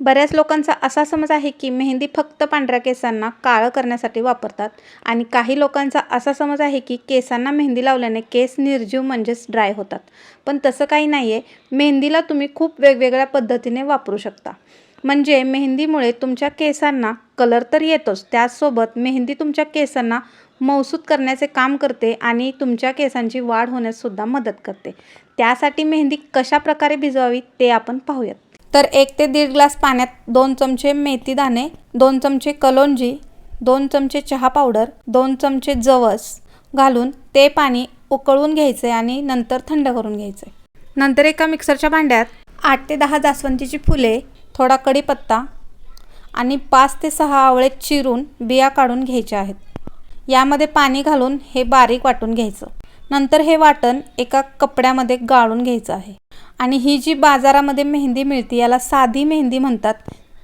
बऱ्याच लोकांचा असा समज आहे की मेहंदी फक्त पांढऱ्या केसांना काळं करण्यासाठी वापरतात आणि काही लोकांचा असा समज आहे की केसांना मेहंदी लावल्याने केस निर्जीव म्हणजेच ड्राय होतात. पण तसं काही नाही आहे मेहंदीला तुम्ही खूप वेगवेगळ्या पद्धतीने वापरू शकता. म्हणजे मेहंदीमुळे तुमच्या केसांना कलर तर येतोच. त्याचसोबत मेहंदी तुमच्या केसांना मौसूद करण्याचे काम करते आणि तुमच्या केसांची वाढ होण्याससुद्धा मदत करते. त्यासाठी मेहंदी कशा प्रकारे भिजवावी ते आपण पाहूयात. तर एक ते दीड ग्लास पाण्यात दोन चमचे मेथी दाणे दोन चमचे कलोंजी दोन चमचे चहा पावडर दोन चमचे जवस घालून ते पाणी उकळून घ्यायचे आणि नंतर थंड करून घ्यायचे. नंतर एका मिक्सरच्या भांड्यात आठ ते दहा जास्वंदीची फुले थोडा कढीपत्ता आणि पाच ते सहा आवळे चिरून बिया काढून घ्यायच्या आहेत. यामध्ये पाणी घालून हे बारीक वाटून घ्यायचं. नंतर हे वाटण एका कपड्यामध्ये गाळून घ्यायचं आहे. आणि ही जी बाजारामध्ये मेहंदी मिळते याला साधी मेहंदी म्हणतात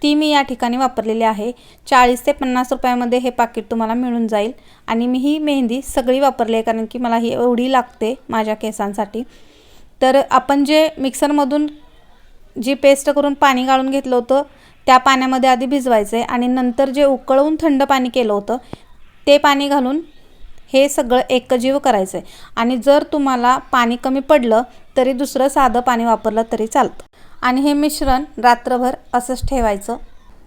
ती मी या ठिकाणी वापरलेली आहे. चाळीस ते पन्नास रुपयामध्ये हे पाकिट तुम्हाला मिळून जाईल. आणि मी ही मेहंदी सगळी वापरली आहे कारण की मला ही एवढी लागते माझ्या केसांसाठी. तर आपण जे मिक्सरमधून जी पेस्ट करून पाणी गाळून घेतलं होतं त्या पाण्यामध्ये आधी भिजवायचं आहे आणि नंतर जे उकळवून थंड पाणी केलं होतं ते पाणी घालून हे सगळं एकजीव करायचं आहे आणि जर तुम्हाला पाणी कमी पडलं तरी दुसरं साधं पाणी वापरलं तरी चालतं. आणि हे मिश्रण रात्रभर असंच ठेवायचं.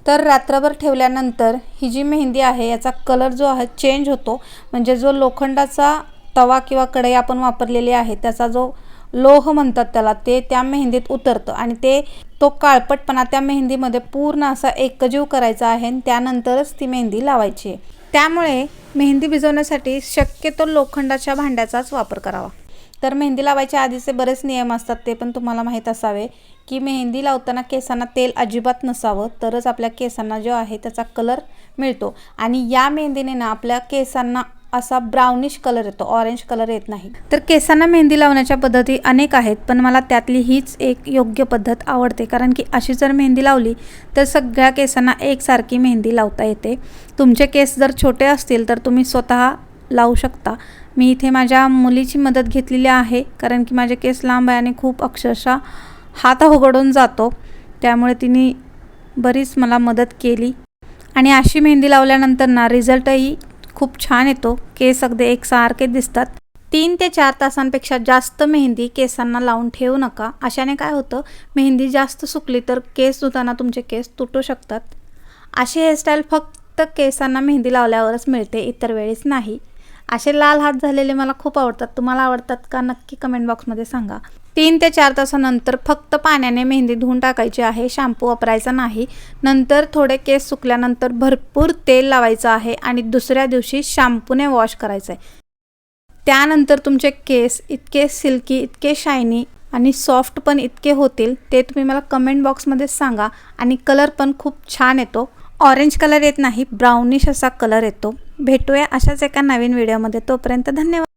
तर रात्रभर ठेवल्यानंतर ही जी मेहंदी आहे याचा कलर जो आहे चेंज होतो. म्हणजे जो लोखंडाचा तवा किंवा कढई आपण वापरलेली आहे त्याचा जो लोह म्हणतात त्याला ते त्या मेहंदीत उतरतं. आणि ते तो काळपटपणा त्या मेहंदीमध्ये पूर्ण असा एकजीव करायचा आहे आणि त्यानंतरच ती मेहंदी लावायची आहे. त्यामुळे मेहंदी भिजवण्यासाठी शक्यतो लोखंडाच्या भांड्याचाच वापर करावा. तर मेहंदी लावायच्या आधीचे बरेच नियम असतात ते पण तुम्हाला माहीत असावे. की मेहंदी लावताना केसांना तेल अजिबात नसावं तरच आपल्या केसांना जो आहे त्याचा कलर मिळतो. आणि या मेहंदीने ना आपल्या केसांना असा ब्राउनिश कलर येतो ऑरेंज कलर येत नाही. तर केसांना मेहंदी लावण्याच्या पद्धती अनेक आहेत पण मला त्यातली हीच एक योग्य पद्धत आवडते. कारण की अशी जर मेहंदी लावली तर सगळ्या केसांना एकसारखी मेहंदी लावता येते. तुमचे केस जर छोटे असतील तर तुम्ही स्वतः लावू शकता. मी इथे माझ्या मुलीची मदत घेतलेली आहे कारण की माझे केस लांब आहे आणि खूप अक्षरशः हात उघडून जातो. त्यामुळे तिने बरीच मला मदत केली. आणि अशी मेहंदी लावल्यानंतर ना रिझल्टही खूप छान येतो. केस अगदी एकसारखे दिसतात. तीन ते चार तासांपेक्षा जास्त मेहंदी केसांना लावून ठेवू नका. अशाने काय होतं? मेहंदी जास्त सुकली तर केस धुताना तुमचे केस तुटू शकतात. अशी हेअरस्टाईल फक्त केसांना मेहंदी लावल्यावरच मिळते इतर वेळेस नाही. असे लाल हात झालेले मला खूप आवडतात. तुम्हाला आवडतात का? नक्की कमेंट बॉक्समध्ये सांगा. तीन ते चार तासानंतर फक्त पाण्याने मेहंदी धुवून टाकायची आहे. शॅम्पू वापरायचा नाही. नंतर थोडे केस सुकल्यानंतर भरपूर तेल लावायचं आहे आणि दुसऱ्या दिवशी शॅम्पूने वॉश करायचं आहे त्यानंतर तुमचे केस इतके सिल्की इतके शायनी आणि सॉफ्ट पण इतके होतील ते तुम्ही मला कमेंट बॉक्समध्ये सांगा आणि कलर पण खूप छान येतो. ऑरेंज कलर येत नाही ब्राउनिश असा कलर येतो. भेटूया अशाच एका नवीन व्हिडिओमध्ये. तोपर्यंत धन्यवाद.